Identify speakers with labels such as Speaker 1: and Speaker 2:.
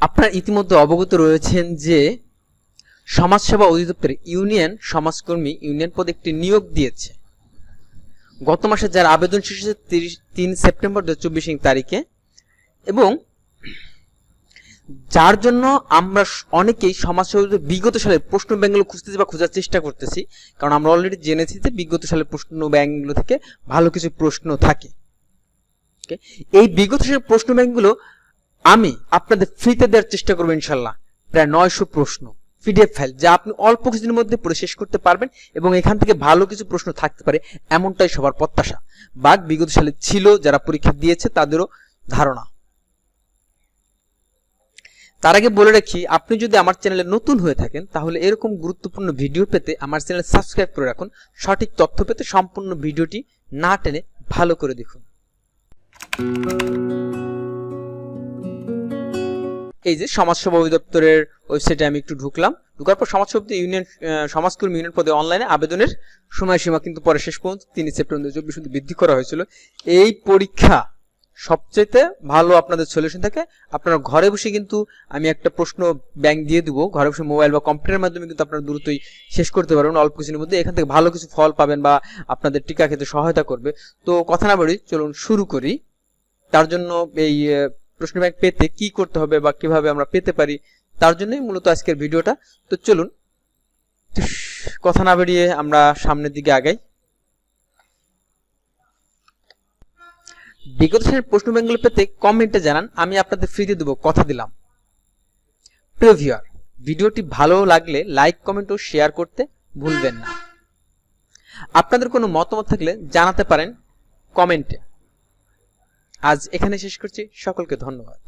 Speaker 1: আপনার ইতিমধ্যে অবগত রয়েছেন যে সমাজসেবা অধিদপ্তর ইউনিয়ন সমাজকর্মী ইউনিয়ন পদে একটি নিয়োগ দিয়েছে। গত মাসে যার আবেদন শেষ হয়েছে তিন সেপ্টেম্বর দু তারিখে এবং যার জন্য আমরা অনেকেই সমাজসেবা বিগত সালের প্রশ্ন ব্যাংকগুলো খুঁজতেছি বা খোঁজার চেষ্টা করতেছি, কারণ আমরা অলরেডি জেনেছি যে বিগত সালের প্রশ্ন ব্যাংকগুলো থেকে ভালো কিছু প্রশ্ন থাকে। এই বিগত সালের প্রশ্ন ব্যাংকগুলো আমি আপনাদের ফ্রিতে দেওয়ার চেষ্টা করব ইনশাল্লাহ। প্রায় নয়শো প্রশ্ন, পিডিএফ ফাইল, যা আপনি অল্প কিছুদিনের মধ্যে পড়ে শেষ করতে পারবেন এবং এখান থেকে ভালো কিছু প্রশ্ন থাকতে পারে এমনটাই সবার প্রত্যাশা। বা বিগত সালে ছিল, যারা পরীক্ষা দিয়েছে তাদেরও ধারণা। তার আগে বলে রাখি, আপনি যদি আমার চ্যানেলে নতুন হয়ে থাকেন, তাহলে এরকম গুরুত্বপূর্ণ ভিডিও পেতে আমার চ্যানেল সাবস্ক্রাইব করে রাখুন। সঠিক তথ্য পেতে সম্পূর্ণ ভিডিওটি না টেনে ভালো করে দেখুন। এই যে সমাজসেবা অধিদপ্তরের ওয়েবসাইটে আমি একটু ঢুকলাম। ঢুকার পর সমাজসেবা ইউনিয়ন সমাজকর্মী ইউনিয়ন পদে অনলাইনে আবেদনের সময়সীমা কিন্তু পরে শেষ পর্যন্ত তিন সেপ্টেম্বর দু চব্বিশ বৃদ্ধি করা হয়েছিল। এই পরীক্ষা সবচেয়ে ভালো আপনাদের সলিউশন থাকে। আপনারা ঘরে বসে কিন্তু আমি একটা প্রশ্ন ব্যাংক দিয়ে দিব। ঘরে বসে মোবাইল বা কম্পিউটারের মাধ্যমে কিন্তু আপনারা দ্রুতই শেষ করতে পারবেন। অল্প কিছুর মধ্যে এখান থেকে ভালো কিছু ফল পাবেন বা আপনাদের টিকা খেতে সহায়তা করবে। তো কথা না বলি চলুন শুরু করি। তার জন্য এই প্রশ্ন ব্যাংক পেতে কি করতে হবে বা কীভাবে আমরা পেতে পারি, তার জন্যই মূলত আজকের ভিডিওটা। তো চলুন, কথা না বেরিয়ে আমরা সামনের দিকে আগাই। বিগত শ্রেণির প্রশ্ন ব্যাংকগুলো পেতে কমেন্টে জানান, আমি আপনাদের ফ্রিতে দেবো, কথা দিলাম। প্রিয় ভিডিওটি ভালো লাগলে লাইক কমেন্ট ও শেয়ার করতে ভুলবেন না। আপনাদের কোনো মতামত থাকলে জানাতে পারেন কমেন্টে। আজ এখানে শেষ করছি। সকলকে ধন্যবাদ।